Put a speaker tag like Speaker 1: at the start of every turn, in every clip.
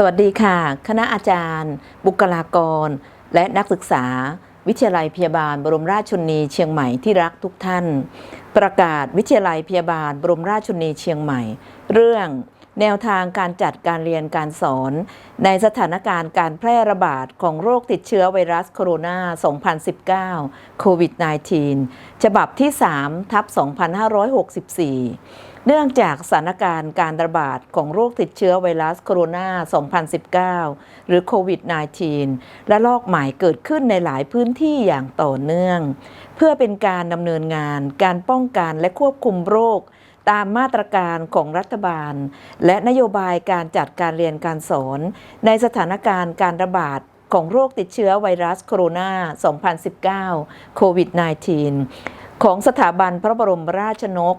Speaker 1: สวัสดีค่ะ คณะอาจารย์ บุคลากร และนักศึกษา วิทยาลัยพยาบาลบรมราชชนนีเชียงใหม่ที่รักทุกท่าน ประกาศวิทยาลัยพยาบาลบรมราชชนนีเชียงใหม่ เรื่องแนวทางการจัดการเรียนการสอน ในสถานการณ์การแพร่ระบาดของโรคติดเชื้อไวรัสโคโรนา 2019 โควิด -19 ฉบับที่ 3 ทับ 2564 เนื่องจากสถานการณ์การระบาดของโรคติดเชื้อไวรัสโคโรนา 2019 หรือโควิด -19 และลอกใหม่เกิดขึ้นในหลายพื้นที่อย่างต่อเนื่อง เพื่อเป็นการดำเนินงาน การป้องกันและควบคุมโรค ตามมาตรการของรัฐบาล และนโยบายการจัดการเรียนการสอน ในสถานการณ์การระบาดของโรคติดเชื้อไวรัสโคโรนา 2019 โควิด -19 ของสถาบันพระบรมราชนก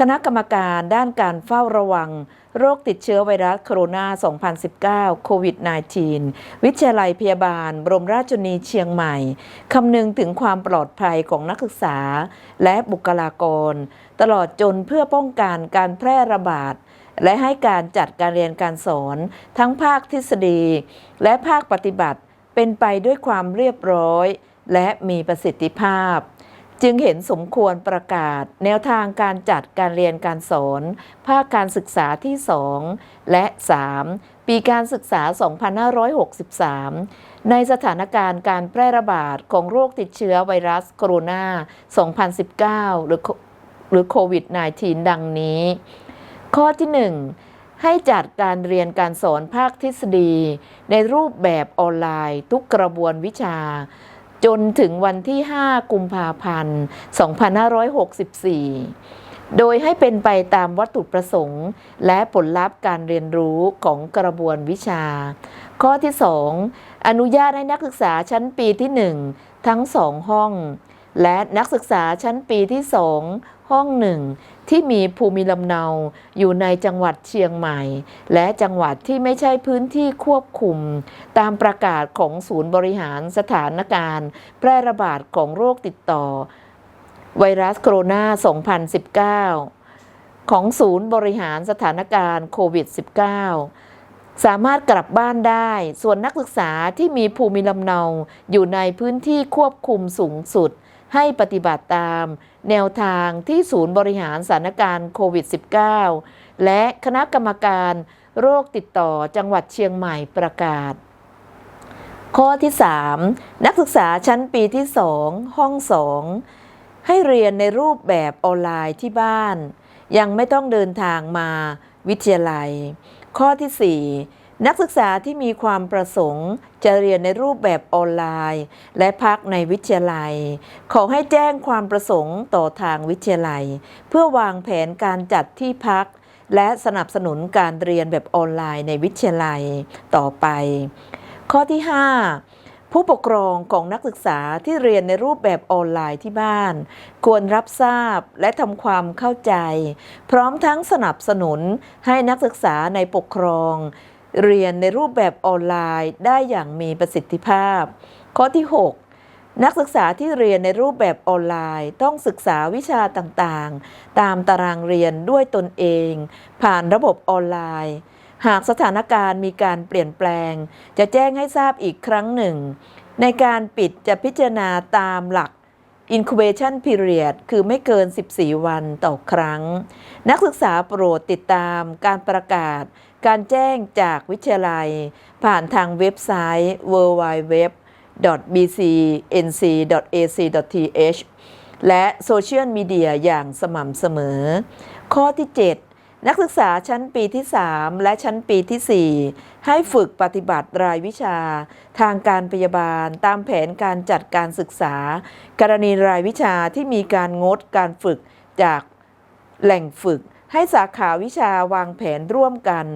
Speaker 1: คณะกรรมการด้านการเฝ้าระวัง โรคติดเชื้อไวรัสโคโรนา 2019 โควิด -19 วิทยาลัยพยาบาล บรมราชชนนีเชียงใหม่ คำนึงถึงความปลอดภัยของนักศึกษา และบุคลากร ตลอดจนเพื่อป้องกันการแพร่ระบาด และให้การจัดการเรียนการสอน ทั้งภาคทฤษฎี และภาคปฏิบัติเป็นไปด้วยความเรียบร้อย และมีประสิทธิภาพ จึงเห็นสมควรประกาศ แนวทางการจัดการเรียนการสอน ภาคการศึกษาที่ 2 และ 3 ปีการศึกษา 2563 ในสถานการณ์การแพร่ระบาดของโรคติดเชื้อไวรัสโคโรนา 2019 หรือหรือโควิด -19 ดังนี้ ข้อที่ 1ให้จัดการเรียนการสอนภาคทฤษฎี ในรูปแบบออนไลน์ทุกกระบวนวิชา จนถึงวันที่ 5 กุมภาพันธ์ 2564 โดยให้เป็นไปตามวัตถุประสงค์ และผลลัพธ์การเรียนรู้ของกระบวนวิชา ข้อที่ 2 อนุญาตให้นักศึกษาชั้นปีที่ 1 ทั้งสองห้อง และนักศึกษาชั้นปีที่ 2 ห้องหนึ่งที่มีภูมิลำเนาอยู่ในจังหวัดเชียงใหม่ และจังหวัดที่ไม่ใช่พื้นที่ควบคุม ตามประกาศของศูนย์บริหารสถานการณ์ แพร่ระบาดของโรคติดต่อ ไวรัสโคโรนา 2019 ของศูนย์บริหารสถานการณ์โควิด -19 สามารถกลับบ้านได้ ส่วนนักศึกษาที่มีภูมิลำเนาอยู่ในพื้นที่ควบคุมสูงสุด ให้ปฏิบัติตาม แนวทางที่ศูนย์บริหารสถานการณ์โควิด -19 และคณะกรรมการโรคติดต่อจังหวัดเชียงใหม่ประกาศ ข้อที่ 3 นักศึกษาชั้นปีที่ 2 ห้อง 2 ให้เรียนในรูปแบบออนไลน์ที่บ้าน ยังไม่ต้องเดินทางมาวิทยาลัย ข้อที่ 4 นักศึกษาที่มีความประสงค์จะเรียนในรูปแบบออนไลน์ และพักในวิทยาลัย ขอให้แจ้งความประสงค์ต่อทางวิทยาลัย เพื่อวางแผนการจัดที่พัก และสนับสนุนการเรียนแบบออนไลน์ในวิทยาลัยต่อไป ข้อที่ 5 ผู้ปกครองของนักศึกษาที่เรียนในรูปแบบออนไลน์ที่บ้าน ควรรับทราบและทำความเข้าใจ พร้อมทั้งสนับสนุนให้นักศึกษาในปกครอง เรียนในรูปแบบออนไลน์ได้อย่างมีประสิทธิภาพ ข้อที่ 6 นักศึกษาที่เรียนในรูปแบบออนไลน์ ต้องศึกษาวิชาต่างๆ ตามตารางเรียนด้วยตนเอง ผ่านระบบออนไลน์ หากสถานการณ์มีการเปลี่ยนแปลง จะแจ้งให้ทราบอีกครั้งหนึ่ง ในการปิดจะพิจารณาตามหลัก incubation period คือไม่เกิน 14 วันต่อครั้ง นักศึกษาโปรดติดตามการประกาศ การแจ้งจากวิทยาลัย ผ่านทางเว็บไซต์ www.bcnc.ac.th และโซเชียลมีเดียอย่างสม่ำเสมอ ข้อที่ 7 นักศึกษาชั้นปีที่ 3 และชั้นปีที่ 4 ให้ฝึกปฏิบัติรายวิชา ทางการพยาบาลตามแผนการจัดการศึกษา กรณีรายวิชาที่มีการงดการฝึกจากแหล่งฝึก ให้สาขาวิชาวางแผนร่วมกัน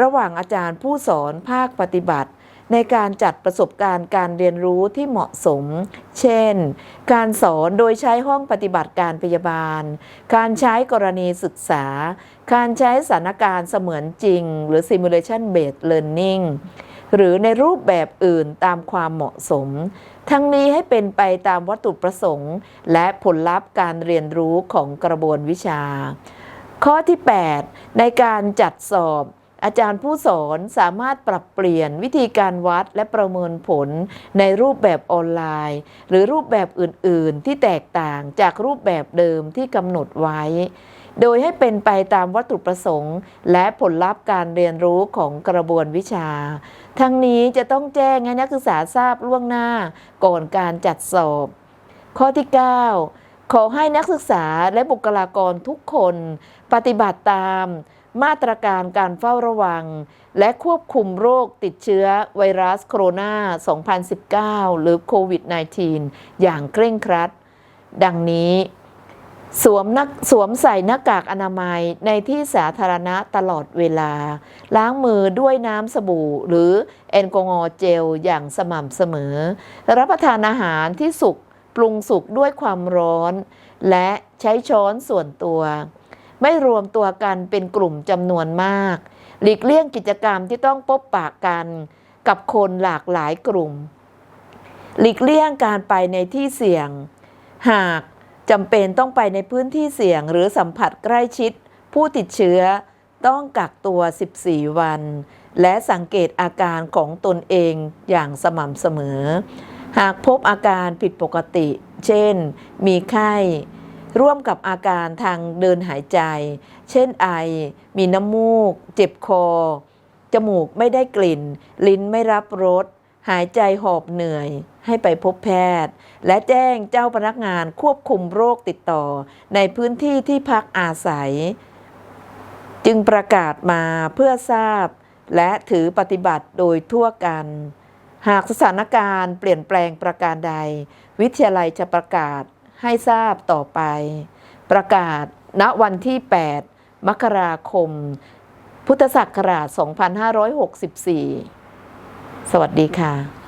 Speaker 1: ระหว่างอาจารย์ผู้สอนภาคปฏิบัติ ในการจัดประสบการณ์การเรียนรู้ที่เหมาะสม เช่น การสอนโดยใช้ห้องปฏิบัติการพยาบาล การใช้กรณีศึกษา การใช้สถานการณ์เสมือนจริง หรือ simulation based learning หรือในรูปแบบอื่นตามความเหมาะสม ทั้งนี้ให้เป็นไปตามวัตถุประสงค์ และผลลัพธ์การเรียนรู้ของกระบวนวิชา ข้อที่ 8 ในการจัดสอบ อาจารย์ผู้สอนสามารถปรับเปลี่ยนวิธีการวัดและประเมินผลในรูปแบบออนไลน์ หรือรูปแบบอื่น ๆ ที่แตกต่างจากรูปแบบเดิมที่กำหนดไว้ โดยให้เป็นไปตามวัตถุประสงค์ และผลลัพธ์การเรียนรู้ของกระบวนวิชา ทั้งนี้จะต้องแจ้งให้นักศึกษาทราบล่วงหน้าก่อนการจัดสอบ ข้อที่ 9 ขอให้นักศึกษาและบุคลากรทุกคน ปฏิบัติตามมาตรการการเฝ้าระวัง และควบคุมโรคติดเชื้อไวรัสโคโรนา 2019 หรือโควิด -19 อย่างเคร่งครัด ดังนี้ สวมนักสวมใส่หน้ากากอนามัยในที่สาธารณะตลอดเวลา ล้างมือด้วยน้ำสบู่ หรือแอลกอฮอล์เจลอย่างสม่ำเสมอ รับประทานอาหารที่สุก ปรุงสุกด้วยความร้อน และใช้ช้อนส่วนตัว ไม่รวมตัวกันเป็นกลุ่มจำนวนมาก หลีกเลี่ยงกิจกรรมที่ต้องพบปะกันกับคนหลากหลายกลุ่ม หลีกเลี่ยงการไปในที่เสี่ยง หากจำเป็นต้องไปในพื้นที่เสี่ยงหรือสัมผัสใกล้ชิด ผู้ติดเชื้อต้องกักตัว 14 วัน และสังเกตอาการของตนเองอย่างสม่ำเสมอ หากพบอาการผิดปกติ เช่น มีไข้ ร่วมกับอาการทางเดินหายใจ เช่นไอ มีน้ำมูก เจ็บคอ จมูกไม่ได้กลิ่น ลิ้นไม่รับรส หายใจหอบเหนื่อย ให้ไปพบแพทย์ และแจ้งเจ้าพนักงานควบคุมโรคติดต่อ ในพื้นที่ที่พักอาศัย จึงประกาศมาเพื่อทราบ และถือปฏิบัติโดยทั่วกัน หากสถานการณ์เปลี่ยนแปลงประการใด วิทยาลัยจะประกาศให้ทราบต่อไป ประกาศณวันที่ 8 มกราคม พุทธศักราช 2564 สวัสดีค่ะ